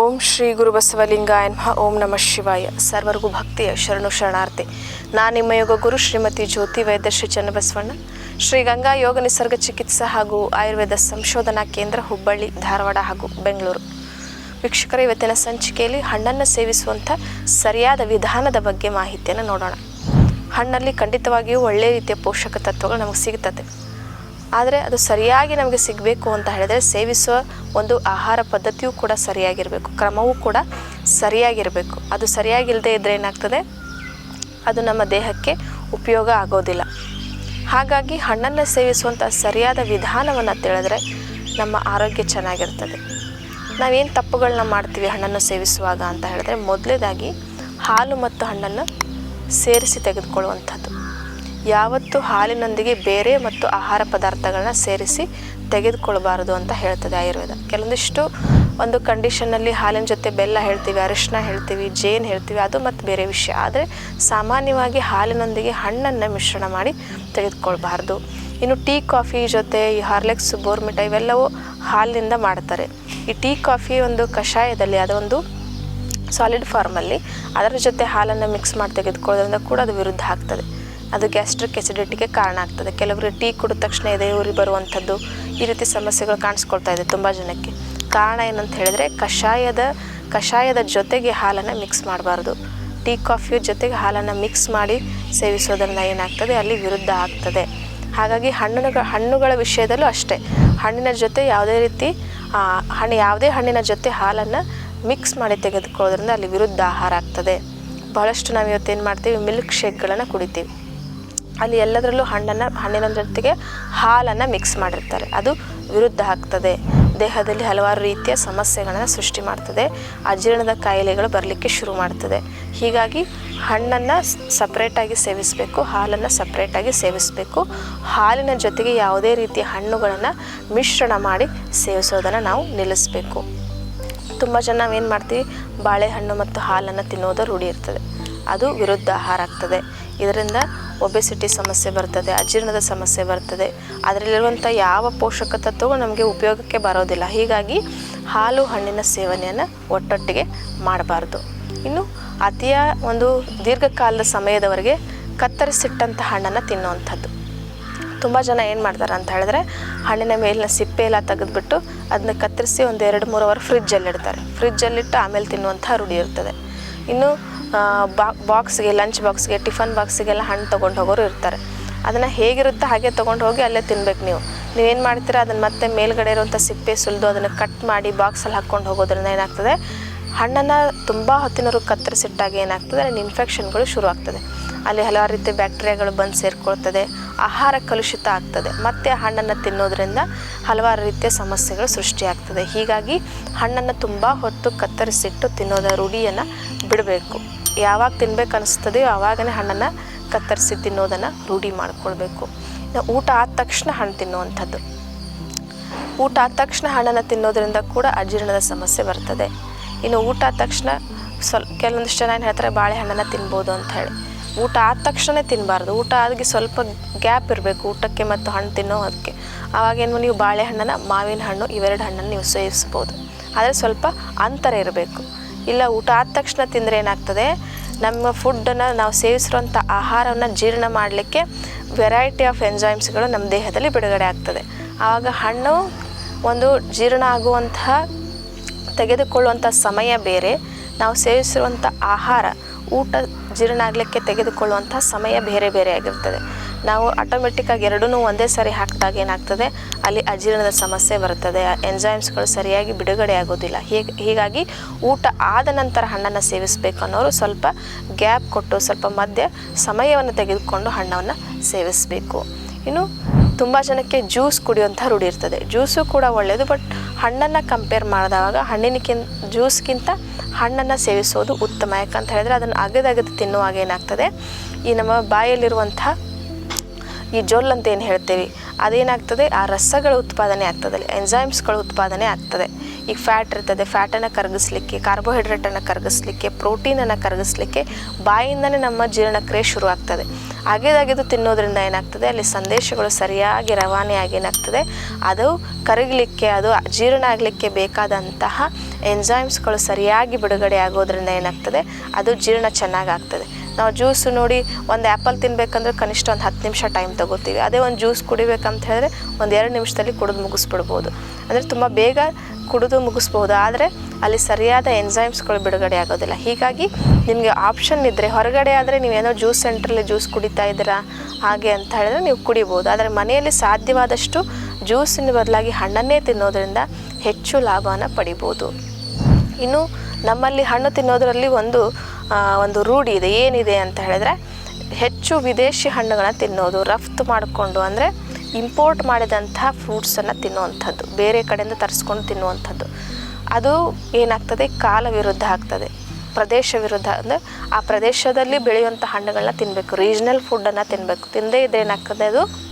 ಓಂ ಶ್ರೀ ಗುರು ಬಸವಲಿಂಗಾಯ ನಮಃ ಓಂ ನಮಃ ಶಿವಾಯ. ಸರ್ವರಿಗೂ ಭಕ್ತಿಯ ಶರಣು ಶರಣಾರ್ಥಿ. ನಾನು ನಿಮ್ಮ ಯೋಗ ಗುರು ಶ್ರೀಮತಿ ಜ್ಯೋತಿ ವೈದ್ಯ ಶ್ರೀ ಚನ್ನಬಸವಣ್ಣ. ಶ್ರೀ ಗಂಗಾ ಯೋಗ ನಿಸರ್ಗ ಚಿಕಿತ್ಸಾ ಹಾಗೂ ಆಯುರ್ವೇದ ಸಂಶೋಧನಾ ಕೇಂದ್ರ ಹುಬ್ಬಳ್ಳಿ, ಧಾರವಾಡ ಹಾಗೂ ಬೆಂಗಳೂರು. ವೀಕ್ಷಕರ, ಇವತ್ತಿನ ಸಂಚಿಕೆಯಲ್ಲಿ ಹಣ್ಣನ್ನು ಸೇವಿಸುವಂಥ ಸರಿಯಾದ ವಿಧಾನದ ಬಗ್ಗೆ ಮಾಹಿತಿಯನ್ನು ನೋಡೋಣ. ಹಣ್ಣಲ್ಲಿ ಖಂಡಿತವಾಗಿಯೂ ಒಳ್ಳೆಯ ರೀತಿಯ ಪೋಷಕ ತತ್ವಗಳು ನಮಗೆ ಸಿಗ್ತದೆ. ಆದರೆ ಅದು ಸರಿಯಾಗಿ ನಮಗೆ ಸಿಗಬೇಕು ಅಂತ ಹೇಳಿದರೆ ಸೇವಿಸುವ ಒಂದು ಆಹಾರ ಪದ್ಧತಿಯೂ ಕೂಡ ಸರಿಯಾಗಿರಬೇಕು, ಕ್ರಮವೂ ಕೂಡ ಸರಿಯಾಗಿರಬೇಕು. ಅದು ಸರಿಯಾಗಿಲ್ಲದೆ ಇದ್ದರೆ ಏನಾಗ್ತದೆ? ಅದು ನಮ್ಮ ದೇಹಕ್ಕೆ ಉಪಯೋಗ ಆಗೋದಿಲ್ಲ. ಹಾಗಾಗಿ ಹಣ್ಣನ್ನು ಸೇವಿಸುವಂಥ ಸರಿಯಾದ ವಿಧಾನವನ್ನು ತಿಳಿದ್ರೆ ನಮ್ಮ ಆರೋಗ್ಯ ಚೆನ್ನಾಗಿರ್ತದೆ. ನಾವೇನು ತಪ್ಪುಗಳನ್ನ ಮಾಡ್ತೀವಿ ಹಣ್ಣನ್ನು ಸೇವಿಸುವಾಗ ಅಂತ ಹೇಳಿದ್ರೆ ಮೊದಲೇದಾಗಿ ಹಾಲು ಮತ್ತು ಹಣ್ಣನ್ನು ಸೇರಿಸಿ ತೆಗೆದುಕೊಳ್ಳುವಂಥದ್ದು. ಯಾವತ್ತು ಹಾಲಿನೊಂದಿಗೆ ಬೇರೆ ಮತ್ತು ಆಹಾರ ಪದಾರ್ಥಗಳನ್ನ ಸೇರಿಸಿ ತೆಗೆದುಕೊಳ್ಬಾರದು ಅಂತ ಹೇಳ್ತದೆ ಆಯುರ್ವೇದ. ಕೆಲವೊಂದಿಷ್ಟು ಒಂದು ಕಂಡೀಷನ್ನಲ್ಲಿ ಹಾಲಿನ ಜೊತೆ ಬೆಲ್ಲ ಹೇಳ್ತೀವಿ ಅರಿಶಿನ ಹೇಳ್ತೀವಿ, ಜೇನು ಹೇಳ್ತೀವಿ, ಅದು ಮತ್ತು ಬೇರೆ ವಿಷಯ. ಆದರೆ ಸಾಮಾನ್ಯವಾಗಿ ಹಾಲಿನೊಂದಿಗೆ ಹಣ್ಣನ್ನು ಮಿಶ್ರಣ ಮಾಡಿ ತೆಗೆದುಕೊಳ್ಬಾರ್ದು. ಇನ್ನು ಟೀ, ಕಾಫಿ ಜೊತೆ ಈ ಹಾರ್ಲೆಕ್ಸ್ ಬೋರ್ಮಿಟ ಇವೆಲ್ಲವೂ ಹಾಲಿನಿಂದ ಮಾಡ್ತಾರೆ. ಈ ಟೀ, ಕಾಫಿ ಒಂದು ಕಷಾಯದಲ್ಲಿ ಅದೊಂದು ಸಾಲಿಡ್ ಫಾರ್ಮಲ್ಲಿ ಅದರ ಜೊತೆ ಹಾಲನ್ನು ಮಿಕ್ಸ್ ಮಾಡಿ ತೆಗೆದುಕೊಳ್ಳೋದ್ರಿಂದ ಕೂಡ ಅದು ವಿರುದ್ಧ ಆಗ್ತದೆ. ಅದು ಗ್ಯಾಸ್ಟ್ರಿಕ್ ಎಸಿಡಿಟಿಗೆ ಕಾರಣ ಆಗ್ತದೆ. ಕೆಲವರಿಗೆ ಟೀ ಕುಡಿದ ತಕ್ಷಣ ಎದೆ ಉರಿ ಬರುವಂಥದ್ದು ಈ ರೀತಿ ಸಮಸ್ಯೆಗಳು ಕಾಣಿಸ್ಕೊಳ್ತಾ ಇದೆ ತುಂಬ ಜನಕ್ಕೆ. ಕಾರಣ ಏನಂತ ಹೇಳಿದ್ರೆ ಕಷಾಯದ ಕಷಾಯದ ಜೊತೆಗೆ ಹಾಲನ್ನು ಮಿಕ್ಸ್ ಮಾಡಬಾರ್ದು. ಟೀ, ಕಾಫಿಯ ಜೊತೆಗೆ ಹಾಲನ್ನು ಮಿಕ್ಸ್ ಮಾಡಿ ಸೇವಿಸೋದರಿಂದ ಏನಾಗ್ತದೆ? ಅಲ್ಲಿ ವಿರುದ್ಧ ಆಗ್ತದೆ. ಹಾಗಾಗಿ ಹಣ್ಣುಗಳ ಹಣ್ಣುಗಳ ವಿಷಯದಲ್ಲೂ ಅಷ್ಟೇ. ಹಣ್ಣಿನ ಜೊತೆ ಯಾವುದೇ ರೀತಿ ಹಣ್ಣು, ಯಾವುದೇ ಹಣ್ಣಿನ ಜೊತೆ ಹಾಲನ್ನು ಮಿಕ್ಸ್ ಮಾಡಿ ತೆಗೆದುಕೊಳ್ಳೋದ್ರಿಂದ ಅಲ್ಲಿ ವಿರುದ್ಧ ಆಹಾರ ಆಗ್ತದೆ. ಬಹಳಷ್ಟು ನಾವು ಇವತ್ತೇನು ಮಾಡ್ತೀವಿ? ಮಿಲ್ಕ್ ಶೇಕ್ಗಳನ್ನು ಕುಡಿತೀವಿ. ಅಲ್ಲಿ ಎಲ್ಲದರಲ್ಲೂ ಹಣ್ಣನ್ನು, ಹಣ್ಣಿನ ಜೊತೆಗೆ ಹಾಲನ್ನು ಮಿಕ್ಸ್ ಮಾಡಿರ್ತಾರೆ. ಅದು ವಿರುದ್ಧ ಆಗ್ತದೆ. ದೇಹದಲ್ಲಿ ಹಲವಾರು ರೀತಿಯ ಸಮಸ್ಯೆಗಳನ್ನು ಸೃಷ್ಟಿ ಮಾಡ್ತದೆ. ಅಜೀರ್ಣದ ಕಾಯಿಲೆಗಳು ಬರಲಿಕ್ಕೆ ಶುರು ಮಾಡ್ತದೆ. ಹೀಗಾಗಿ ಹಣ್ಣನ್ನು ಸಪ್ರೇಟಾಗಿ ಸೇವಿಸಬೇಕು, ಹಾಲನ್ನು ಸಪ್ರೇಟಾಗಿ ಸೇವಿಸಬೇಕು. ಹಾಲಿನ ಜೊತೆಗೆ ಯಾವುದೇ ರೀತಿಯ ಹಣ್ಣುಗಳನ್ನು ಮಿಶ್ರಣ ಮಾಡಿ ಸೇವಿಸೋದನ್ನು ನಾವು ನಿಲ್ಲಿಸಬೇಕು. ತುಂಬ ಜನ ನಾವೇನು ಮಾಡ್ತೀವಿ? ಬಾಳೆಹಣ್ಣು ಮತ್ತು ಹಾಲನ್ನು ತಿನ್ನೋದು ರೂಢಿ ಇರ್ತದೆ. ಅದು ವಿರುದ್ಧ ಆಹಾರ ಆಗ್ತದೆ. ಇದರಿಂದ ಒಬೆಸಿಟಿ ಸಮಸ್ಯೆ ಬರ್ತದೆ, ಅಜೀರ್ಣದ ಸಮಸ್ಯೆ ಬರ್ತದೆ. ಅದರಲ್ಲಿರುವಂಥ ಯಾವ ಪೋಷಕ ತತ್ವವು ನಮಗೆ ಉಪಯೋಗಕ್ಕೆ ಬರೋದಿಲ್ಲ. ಹೀಗಾಗಿ ಹಾಲು ಹಣ್ಣಿನ ಸೇವನೆಯನ್ನು ಒಟ್ಟೊಟ್ಟಿಗೆ ಮಾಡಬಾರ್ದು. ಇನ್ನು ಅತಿಯ ಒಂದು ದೀರ್ಘಕಾಲದ ಸಮಯದವರೆಗೆ ಕತ್ತರಿಸಿಟ್ಟಂಥ ಹಣ್ಣನ್ನು ತಿನ್ನುವಂಥದ್ದು ತುಂಬ ಜನ ಏನು ಮಾಡ್ತಾರೆ ಅಂತ ಹೇಳಿದ್ರೆ ಹಣ್ಣಿನ ಮೇಲಿನ ಸಿಪ್ಪೆ ಎಲ್ಲ ತೆಗೆದುಬಿಟ್ಟು ಅದನ್ನ ಕತ್ತರಿಸಿ ಒಂದು ಎರಡು ಮೂರು ಅವರ್ ಫ್ರಿಜ್ಜಲ್ಲಿಡ್ತಾರೆ ಫ್ರಿಜ್ಜಲ್ಲಿಟ್ಟು ಆಮೇಲೆ ತಿನ್ನುವಂಥ ರೂಢಿ ಇರ್ತದೆ. ಇನ್ನು ಬಾ, ಬಾಕ್ಸ್ಗೆ ಲಂಚ್ ಬಾಕ್ಸ್ಗೆ, ಟಿಫನ್ ಬಾಕ್ಸಿಗೆಲ್ಲ ಹಣ್ಣು ತೊಗೊಂಡು ಹೋಗೋರು ಇರ್ತಾರೆ. ಅದನ್ನು ಹೇಗಿರುತ್ತೋ ಹಾಗೆ ತೊಗೊಂಡು ಹೋಗಿ ಅಲ್ಲೇ ತಿನ್ಬೇಕು ನೀವು. ನೀವೇನು ಮಾಡ್ತೀರಾ? ಅದನ್ನು ಮತ್ತೆ ಮೇಲ್ಗಡೆ ಇರುವಂಥ ಸಿಪ್ಪೆ, ಸುಲಿದು ಅದನ್ನು ಕಟ್ ಮಾಡಿ ಬಾಕ್ಸಲ್ಲಿ ಹಾಕ್ಕೊಂಡು ಹೋಗೋದ್ರಿಂದ ಏನಾಗ್ತದೆ? ಹಣ್ಣನ್ನು ತುಂಬ ಹೊತ್ತಿನವ್ರಿಗೆ ಕತ್ತರಿಸಿಟ್ಟಾಗ ಏನಾಗ್ತದೆ? ಅಲ್ಲಿ ಇನ್ಫೆಕ್ಷನ್ಗಳು ಶುರು ಆಗ್ತದೆ ಅಲ್ಲಿ ಹಲವಾರು ರೀತಿಯ ಬ್ಯಾಕ್ಟೀರಿಯಾಗಳು ಬಂದು ಸೇರಿಕೊಳ್ತದೆ. ಆಹಾರ ಕಲುಷಿತ ಆಗ್ತದೆ. ಮತ್ತು ಹಣ್ಣನ್ನು ತಿನ್ನೋದ್ರಿಂದ ಹಲವಾರು ರೀತಿಯ ಸಮಸ್ಯೆಗಳು ಸೃಷ್ಟಿಯಾಗ್ತದೆ. ಹೀಗಾಗಿ ಹಣ್ಣನ್ನು ತುಂಬ ಹೊತ್ತು ಕತ್ತರಿಸಿಟ್ಟು ತಿನ್ನೋದ ರೂಢಿಯನ್ನು ಬಿಡಬೇಕು. ಯಾವಾಗ ತಿನ್ಬೇಕು ಅನಿಸ್ತದೆಯೋ ಆವಾಗನೇ ಹಣ್ಣನ್ನು ಕತ್ತರಿಸಿ ತಿನ್ನೋದನ್ನು ರೂಢಿ ಮಾಡ್ಕೊಳ್ಬೇಕು. ಊಟ ಆದ ತಕ್ಷಣ ಹಣ್ಣು ತಿನ್ನುವಂಥದ್ದು. ಊಟ ಆದ ತಕ್ಷಣ ಹಣ್ಣನ್ನು ತಿನ್ನೋದ್ರಿಂದ ಕೂಡ ಅಜೀರ್ಣದ ಸಮಸ್ಯೆ ಬರ್ತದೆ. ಇನ್ನು ಊಟ ಆದ ತಕ್ಷಣ ಸ್ವಲ್ಪ ಕೆಲವೊಂದಿಷ್ಟು ಜನ ಏನು ಹೇಳ್ತಾರೆ ಬಾಳೆಹಣ್ಣನ್ನು ತಿನ್ಬೋದು ಅಂತ ಹೇಳಿ. ಊಟ ಆದ ತಕ್ಷಣ ತಿನ್ನಬಾರ್ದು ಊಟ ಆದಿಗೆ ಸ್ವಲ್ಪ ಗ್ಯಾಪ್ ಇರಬೇಕು ಊಟಕ್ಕೆ ಮತ್ತು ಹಣ್ಣು ತಿನ್ನೋ ಅದಕ್ಕೆ ಆವಾಗೇನು ನೀವು ಬಾಳೆಹಣ್ಣನ್ನು ಮಾವಿನ ಹಣ್ಣು ಇವೆರಡು ಹಣ್ಣನ್ನು ನೀವು ಸೇವಿಸ್ಬೋದು. ಆದರೆ ಸ್ವಲ್ಪ ಅಂತರ ಇರಬೇಕು. ಇಲ್ಲ, ಊಟ ಆದ ತಕ್ಷಣ ತಿಂದರೆ ಏನಾಗ್ತದೆ? ನಮ್ಮ ಫುಡ್ಡನ್ನು ನಾವು ಸೇವಿಸಿರುವಂಥ ಆಹಾರವನ್ನು ಜೀರ್ಣ ಮಾಡಲಿಕ್ಕೆ ವೆರೈಟಿ ಆಫ್ ಎಂಜಾಯ್ಮ್ಸ್ಗಳು ನಮ್ಮ ದೇಹದಲ್ಲಿ ಬಿಡುಗಡೆ ಆಗ್ತದೆ. ಆವಾಗ ಹಣ್ಣು ಒಂದು ಜೀರ್ಣ ಆಗುವಂತಹ ತೆಗೆದುಕೊಳ್ಳುವಂಥ ಸಮಯ ಬೇರೆ. ನಾವು ಸೇವಿಸಿರುವಂಥ ಆಹಾರ ಊಟ ಜೀರ್ಣ ಆಗಲಿಕ್ಕೆ ತೆಗೆದುಕೊಳ್ಳುವಂಥ ಸಮಯ ಬೇರೆ ಬೇರೆ ಆಗಿರ್ತದೆ. ನಾವು ಆಟೋಮೆಟಿಕ್ಕಾಗಿ ಎರಡೂ ಒಂದೇ ಸಾರಿ ಹಾಕಿದಾಗ ಏನಾಗ್ತದೆ? ಅಲ್ಲಿ ಅಜೀರ್ಣದ ಸಮಸ್ಯೆ ಬರ್ತದೆ ಎಂಜೈಮ್ಸ್ಗಳು ಸರಿಯಾಗಿ ಬಿಡುಗಡೆ ಆಗೋದಿಲ್ಲ. ಹೀಗೆ, ಹೀಗಾಗಿ ಊಟ ಆದ ನಂತರ ಹಣ್ಣನ್ನು ಸೇವಿಸಬೇಕು ಅನ್ನೋರು ಸ್ವಲ್ಪ ಗ್ಯಾಪ್ ಕೊಟ್ಟು ಸ್ವಲ್ಪ ಮಧ್ಯೆ ಸಮಯವನ್ನು ತೆಗೆದುಕೊಂಡು ಹಣ್ಣನ್ನು ಸೇವಿಸಬೇಕು. ಇನ್ನು ತುಂಬ ಜನಕ್ಕೆ ಜ್ಯೂಸ್ ಕುಡಿಯುವಂಥ ರೂಢಿ ಇರ್ತದೆ. ಜ್ಯೂಸು ಕೂಡ ಒಳ್ಳೆಯದು ಬಟ್ ಹಣ್ಣನ್ನು ಕಂಪೇರ್ ಮಾಡಿದಾಗ ಹಣ್ಣಿನಕ್ಕಿಂತ ಜ್ಯೂಸ್ಗಿಂತ ಹಣ್ಣನ್ನು ಸೇವಿಸೋದು ಉತ್ತಮ. ಯಾಕಂತ ಹೇಳಿದ್ರೆ ಅದನ್ನು ಅಗದಗದು ತಿನ್ನುವಾಗ ಏನಾಗ್ತದೆ? ಈ ನಮ್ಮ ಬಾಯಲ್ಲಿರುವಂಥ ಈ ಜೊಲ್ ಅಂತ ಏನು ಹೇಳ್ತೀವಿ ಅದೇನಾಗ್ತದೆ? ಆ ರಸಗಳ ಉತ್ಪಾದನೆ ಆಗ್ತದೆ. ಎಂಜೈಮ್ಸ್ಗಳ ಉತ್ಪಾದನೆ ಆಗ್ತದೆ. ಈಗ ಫ್ಯಾಟ್ ಇರ್ತದೆ. ಫ್ಯಾಟನ್ನು ಕರಗಿಸ್ಲಿಕ್ಕೆ ಕಾರ್ಬೋಹೈಡ್ರೇಟನ್ನು ಕರಗಿಸ್ಲಿಕ್ಕೆ ಪ್ರೋಟೀನನ್ನು ಕರಗಿಸ್ಲಿಕ್ಕೆ ಬಾಯಿಂದನೇ ನಮ್ಮ ಜೀರ್ಣಕ್ರಿಯೆ ಶುರು ಆಗ್ತದೆ. ಅಗೆದಾಗಿದ್ದು ತಿನ್ನೋದ್ರಿಂದ ಏನಾಗ್ತದೆ? ಅಲ್ಲಿ ಸಂದೇಶಗಳು ಸರಿಯಾಗಿ ರವಾನೆಯಾಗಿ ಏನಾಗ್ತದೆ? ಅದು ಕರಗಲಿಕ್ಕೆ, ಅದು ಜೀರ್ಣ ಆಗಲಿಕ್ಕೆ ಬೇಕಾದಂತಹ ಎಂಜೈಮ್ಸ್ಗಳು ಸರಿಯಾಗಿ ಬಿಡುಗಡೆ ಆಗೋದ್ರಿಂದ ಏನಾಗ್ತದೆ? ಅದು ಜೀರ್ಣ ಚೆನ್ನಾಗಾಗ್ತದೆ ನಾವು ಜ್ಯೂಸು ನೋಡಿ ಒಂದು ಆ್ಯಪಲ್ ತಿನ್ಬೇಕಂದ್ರೆ ಕನಿಷ್ಠ ಒಂದು ಹತ್ತು ನಿಮಿಷ ಟೈಮ್ ತಗೋತೀವಿ. ಅದೇ ಒಂದು ಜ್ಯೂಸ್ ಕುಡಿಬೇಕಂತ ಹೇಳಿದ್ರೆ ಒಂದು ಎರಡು ನಿಮಿಷದಲ್ಲಿ ಕುಡಿದು ಮುಗಿಸ್ಬಿಡ್ಬೋದು. ಅಂದರೆ ತುಂಬ ಬೇಗ ಕುಡಿದು ಮುಗಿಸ್ಬೋದು. ಆದರೆ ಅಲ್ಲಿ ಸರಿಯಾದ ಎಂಜೈಮ್ಸ್ಗಳು ಬಿಡುಗಡೆ ಆಗೋದಿಲ್ಲ. ಹೀಗಾಗಿ ನಿಮಗೆ ಆಪ್ಷನ್ ಇದ್ದರೆ ಹೊರಗಡೆ ಆದರೆ ನೀವೇನೋ ಜ್ಯೂಸ್ ಸೆಂಟ್ರಲ್ಲಿ ಜ್ಯೂಸ್ ಕುಡಿತಾ ಇದ್ದೀರಾ, ಹಾಗೆ ಅಂತ ಹೇಳಿದ್ರೆ ನೀವು ಕುಡಿಬೋದು. ಆದರೆ ಮನೆಯಲ್ಲಿ ಸಾಧ್ಯವಾದಷ್ಟು ಜ್ಯೂಸಿನ ಬದಲಾಗಿ ಹಣ್ಣನ್ನೇ ತಿನ್ನೋದ್ರಿಂದ ಹೆಚ್ಚು ಲಾಭವನ್ನು ಪಡಿಬೋದು. ಇನ್ನು ನಮ್ಮಲ್ಲಿ ಹಣ್ಣು ತಿನ್ನೋದರಲ್ಲಿ ಒಂದು ಒಂದು ರೂಢಿ ಇದೆ. ಏನಿದೆ ಅಂತ ಹೇಳಿದ್ರೆ, ಹೆಚ್ಚು ವಿದೇಶಿ ಹಣ್ಣುಗಳನ್ನ ತಿನ್ನೋದು, ರಫ್ತು ಮಾಡಿಕೊಂಡು ಅಂದರೆ ಇಂಪೋರ್ಟ್ ಮಾಡಿದಂತಹ ಫ್ರೂಟ್ಸನ್ನು ತಿನ್ನುವಂಥದ್ದು, ಬೇರೆ ಕಡೆಯಿಂದ ತರಿಸ್ಕೊಂಡು ತಿನ್ನುವಂಥದ್ದು. ಅದು ಏನಾಗ್ತದೆ? ಕಾಲ ವಿರುದ್ಧ ಆಗ್ತದೆ. ಪ್ರದೇಶ ವಿರುದ್ಧ ಅಂದರೆ ಆ ಪ್ರದೇಶದಲ್ಲಿ ಬೆಳೆಯುವಂಥ ಹಣ್ಣುಗಳನ್ನ ತಿನ್ನಬೇಕು ರೀಜ್ನಲ್ ಫುಡ್ಡನ್ನು ತಿನ್ನಬೇಕು ತಿಂದೇ ಇದ್ರೆ ಏನಾಗ್ತದೆ ಅದು?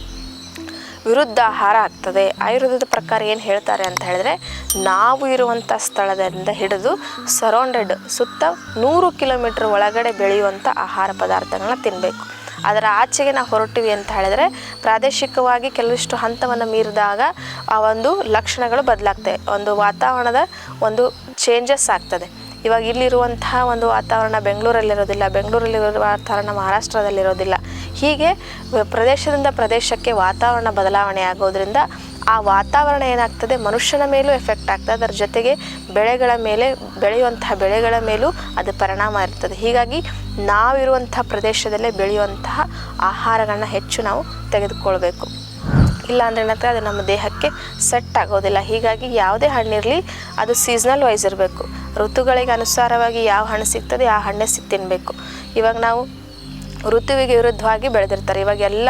ವಿರುದ್ಧ ಆಹಾರ ಆಗ್ತದೆ. ಆಯುರ್ವೇದದ ಪ್ರಕಾರ ಏನು ಹೇಳ್ತಾರೆ ಅಂತ ಹೇಳಿದ್ರೆ, ನಾವು ಇರುವಂಥ ಸ್ಥಳದಿಂದ ಹಿಡಿದು ಸರೌಂಡೆಡ್ ಸುತ್ತ ನೂರು ಕಿಲೋಮೀಟ್ರ್ ಒಳಗಡೆ ಬೆಳೆಯುವಂಥ ಆಹಾರ ಪದಾರ್ಥಗಳನ್ನ ತಿನ್ನಬೇಕು ಅದರ ಆಚೆಗೆ ನಾವು ಹೊರಟಿವಿ ಅಂತ ಹೇಳಿದ್ರೆ, ಪ್ರಾದೇಶಿಕವಾಗಿ ಕೆಲವಿಷ್ಟು ಹಂತವನ್ನು ಮೀರಿದಾಗ ಆ ಒಂದು ಲಕ್ಷಣಗಳು ಬದಲಾಗ್ತವೆ. ಒಂದು ವಾತಾವರಣದ ಒಂದು ಚೇಂಜಸ್ ಆಗ್ತದೆ. ಇವಾಗ ಇಲ್ಲಿರುವಂತಹ ಒಂದು ವಾತಾವರಣ ಬೆಂಗಳೂರಲ್ಲಿರೋದಿಲ್ಲ ಬೆಂಗಳೂರಲ್ಲಿರೋ ವಾತಾವರಣ ಮಹಾರಾಷ್ಟ್ರದಲ್ಲಿರೋದಿಲ್ಲ ಹೀಗೆ ಪ್ರದೇಶದಿಂದ ಪ್ರದೇಶಕ್ಕೆ ವಾತಾವರಣ ಬದಲಾವಣೆ ಆಗೋದ್ರಿಂದ ಆ ವಾತಾವರಣ ಏನಾಗ್ತದೆ? ಮನುಷ್ಯನ ಮೇಲೂ ಎಫೆಕ್ಟ್ ಆಗ್ತದೆ. ಅದರ ಜೊತೆಗೆ ಬೆಳೆಗಳ ಮೇಲೆ, ಬೆಳೆಯುವಂತಹ ಬೆಳೆಗಳ ಮೇಲೂ ಅದು ಪರಿಣಾಮ ಇರ್ತದೆ. ಹೀಗಾಗಿ ನಾವಿರುವಂತಹ ಪ್ರದೇಶದಲ್ಲೇ ಬೆಳೆಯುವಂತಹ ಆಹಾರಗಳನ್ನ ಹೆಚ್ಚು ನಾವು ತೆಗೆದುಕೊಳ್ಬೇಕು. ಇಲ್ಲ ಅಂದ್ರೆ ಏನಾಗ್ತದೆ ಅದು ನಮ್ಮ ದೇಹಕ್ಕೆ ಸೆಟ್ ಆಗೋದಿಲ್ಲ. ಹೀಗಾಗಿ ಯಾವುದೇ ಹಣ್ಣಿರಲಿ ಅದು ಸೀಸ್ನಲ್ ವೈಸ್ ಇರಬೇಕು. ಋತುಗಳಿಗೆ ಅನುಸಾರವಾಗಿ ಯಾವ ಹಣ್ಣು ಸಿಗ್ತದೆ, ಆ ಹಣ್ಣೇ ಸಿ ತಿನ್ನಬೇಕು ಇವಾಗ ನಾವು ಋತುವಿಗೆ ವಿರುದ್ಧವಾಗಿ ಬೆಳೆದಿರ್ತಾರೆ. ಇವಾಗ ಎಲ್ಲ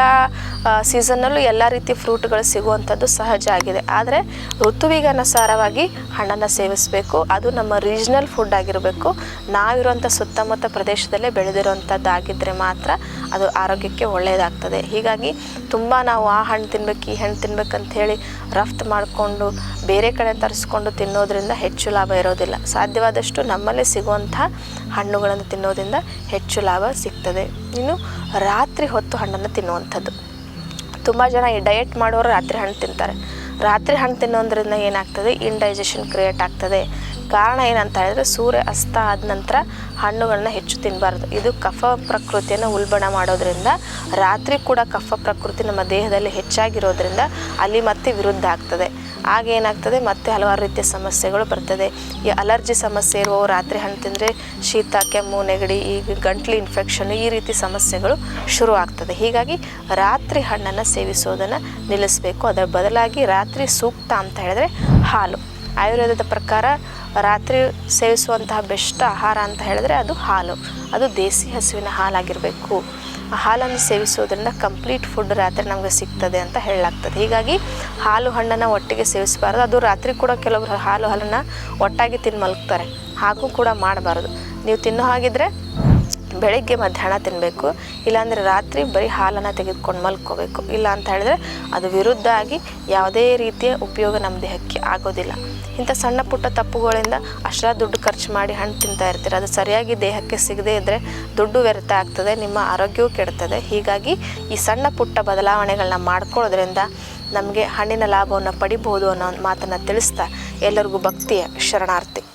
ಸೀಸನ್ನಲ್ಲೂ ಎಲ್ಲ ರೀತಿ ಫ್ರೂಟ್ಗಳು ಸಿಗುವಂಥದ್ದು ಸಹಜ ಆಗಿದೆ. ಆದರೆ ಋತುವಿಗೆ ಅನುಸಾರವಾಗಿ ಹಣ್ಣನ್ನು ಸೇವಿಸಬೇಕು. ಅದು ನಮ್ಮ ರೀಜನಲ್ ಫುಡ್ ಆಗಿರಬೇಕು. ನಾವಿರುವಂಥ ಸುತ್ತಮುತ್ತ ಪ್ರದೇಶದಲ್ಲೇ ಬೆಳೆದಿರುವಂಥದ್ದಾಗಿದ್ದರೆ ಮಾತ್ರ ಅದು ಆರೋಗ್ಯಕ್ಕೆ ಒಳ್ಳೆಯದಾಗ್ತದೆ ಹೀಗಾಗಿ ತುಂಬ ನಾವು ಆ ಹಣ್ಣು ತಿನ್ಬೇಕು, ಈ ಹಣ್ಣು ತಿನ್ಬೇಕಂಥೇಳಿ ಅಂತ ಹೇಳಿ ರಫ್ತು ಮಾಡಿಕೊಂಡು, ಬೇರೆ ಕಡೆ ತರಿಸ್ಕೊಂಡು ತಿನ್ನೋದ್ರಿಂದ ಹೆಚ್ಚು ಲಾಭ ಇರೋದಿಲ್ಲ. ಸಾಧ್ಯವಾದಷ್ಟು ನಮ್ಮಲ್ಲೇ ಸಿಗುವಂಥ ಹಣ್ಣುಗಳನ್ನು ತಿನ್ನೋದ್ರಿಂದ ಹೆಚ್ಚು ಲಾಭ ಸಿಗ್ತದೆ. ಇನ್ನು ರಾತ್ರಿ ಹೊತ್ತು ಹಣ್ಣನ್ನು ತಿನ್ನುವಂಥದ್ದು. ತುಂಬ ಜನ ಈ ಡಯಟ್ ಮಾಡೋರು ರಾತ್ರಿ ಹಣ್ಣು ತಿಂತಾರೆ. ರಾತ್ರಿ ಹಣ್ಣು ತಿನ್ನೋದ್ರಿಂದ ಏನಾಗ್ತದೆ? ಇಂಡೈಜೆಷನ್ ಕ್ರಿಯೇಟ್ ಆಗ್ತದೆ. ಕಾರಣ ಏನಂತ ಹೇಳಿದ್ರೆ ಸೂರ್ಯ ಅಸ್ತ ಆದ ನಂತರ ಹಣ್ಣುಗಳನ್ನ ಹೆಚ್ಚು ತಿನ್ನಬಾರ್ದು ಇದು ಕಫ ಪ್ರಕೃತಿಯನ್ನು ಉಲ್ಬಣ ಮಾಡೋದ್ರಿಂದ, ರಾತ್ರಿ ಕೂಡ ಕಫ ಪ್ರಕೃತಿ ನಮ್ಮ ದೇಹದಲ್ಲಿ ಹೆಚ್ಚಾಗಿರೋದ್ರಿಂದ ಅಲ್ಲಿ ಮತ್ತೆ ವಿರುದ್ಧ ಆಗ್ತದೆ. ಆಗ ಏನಾಗ್ತದೆ? ಮತ್ತೆ ಹಲವಾರು ರೀತಿಯ ಸಮಸ್ಯೆಗಳು ಬರ್ತದೆ. ಈ ಅಲರ್ಜಿ ಸಮಸ್ಯೆ ಇರುವವು ರಾತ್ರಿ ಹಣ್ಣು ತಿಂದರೆ ಶೀತ, ಕೆಮ್ಮು, ನೆಗಡಿ ಈಗ ಗಂಟ್ಲು ಇನ್ಫೆಕ್ಷನ್ ಈ ರೀತಿ ಸಮಸ್ಯೆಗಳು ಶುರು ಆಗ್ತದೆ. ಹೀಗಾಗಿ ರಾತ್ರಿ ಹಣ್ಣನ್ನು ಸೇವಿಸೋದನ್ನು ನಿಲ್ಲಿಸಬೇಕು. ಅದರ ಬದಲಾಗಿ ರಾತ್ರಿ ಸೂಕ್ತ ಅಂತ ಹೇಳಿದ್ರೆ ಹಾಲು. ಆಯುರ್ವೇದದ ಪ್ರಕಾರ ರಾತ್ರಿ ಸೇವಿಸುವಂತಹ ಬೆಸ್ಟ್ ಆಹಾರ ಅಂತ ಹೇಳಿದ್ರೆ ಅದು ಹಾಲು. ಅದು ದೇಸಿ ಹಸುವಿನ ಹಾಲಾಗಿರಬೇಕು. ಆ ಹಾಲನ್ನು ಸೇವಿಸೋದ್ರಿಂದ ಕಂಪ್ಲೀಟ್ ಫುಡ್ ರಾತ್ರಿ ನಮಗೆ ಸಿಗ್ತದೆ ಅಂತ ಹೇಳಲಾಗ್ತದೆ. ಹೀಗಾಗಿ ಹಾಲು ಹಣ್ಣನ್ನು ಒಟ್ಟಿಗೆ ಸೇವಿಸಬಾರ್ದು. ಅದು ರಾತ್ರಿ ಕೂಡ ಕೆಲವರು ಹಾಲು ಹಾಲನ್ನು ಒಟ್ಟಾಗಿ ತಿನ್ನು ಮಲಗ್ತಾರೆ. ಹಾಗೂ ಕೂಡ ಮಾಡಬಾರ್ದು. ನೀವು ತಿನ್ನೋ ಹಾಗಿದ್ರೆ ಬೆಳಗ್ಗೆ ಮಧ್ಯಾಹ್ನ ತಿನ್ನಬೇಕು ಇಲ್ಲಾಂದರೆ ರಾತ್ರಿ ಬರೀ ಹಾಲನ್ನು ತೆಗೆದುಕೊಂಡು ಮಲ್ಕೋಬೇಕು. ಇಲ್ಲ ಅಂತ ಹೇಳಿದ್ರೆ ಅದು ವಿರುದ್ಧ ಆಗಿ ಯಾವುದೇ ರೀತಿಯ ಉಪಯೋಗ ನಮ್ಮ ದೇಹಕ್ಕೆ ಆಗೋದಿಲ್ಲ. ಇಂಥ ಸಣ್ಣ ಪುಟ್ಟ ತಪ್ಪುಗಳಿಂದ ಅಷ್ಟು ದುಡ್ಡು ಖರ್ಚು ಮಾಡಿ ಹಣ್ಣು ತಿಂತಾ ಇರ್ತೀರ. ಅದು ಸರಿಯಾಗಿ ದೇಹಕ್ಕೆ ಸಿಗದೇ ಇದ್ದರೆ ದುಡ್ಡು ವ್ಯರ್ಥ ಆಗ್ತದೆ, ನಿಮ್ಮ ಆರೋಗ್ಯವೂ ಕೆಡ್ತದೆ ಹೀಗಾಗಿ ಈ ಸಣ್ಣ ಪುಟ್ಟ ಬದಲಾವಣೆಗಳನ್ನ ಮಾಡ್ಕೊಳ್ಳೋದ್ರಿಂದ ನಮಗೆ ಹಣ್ಣಿನ ಲಾಭವನ್ನು ಪಡಿಬೋದು ಅನ್ನೋ ಮಾತನ್ನು ತಿಳಿಸ್ತಾ ಎಲ್ಲರಿಗೂ ಭಕ್ತಿಯ ಶರಣಾರ್ಥಿ.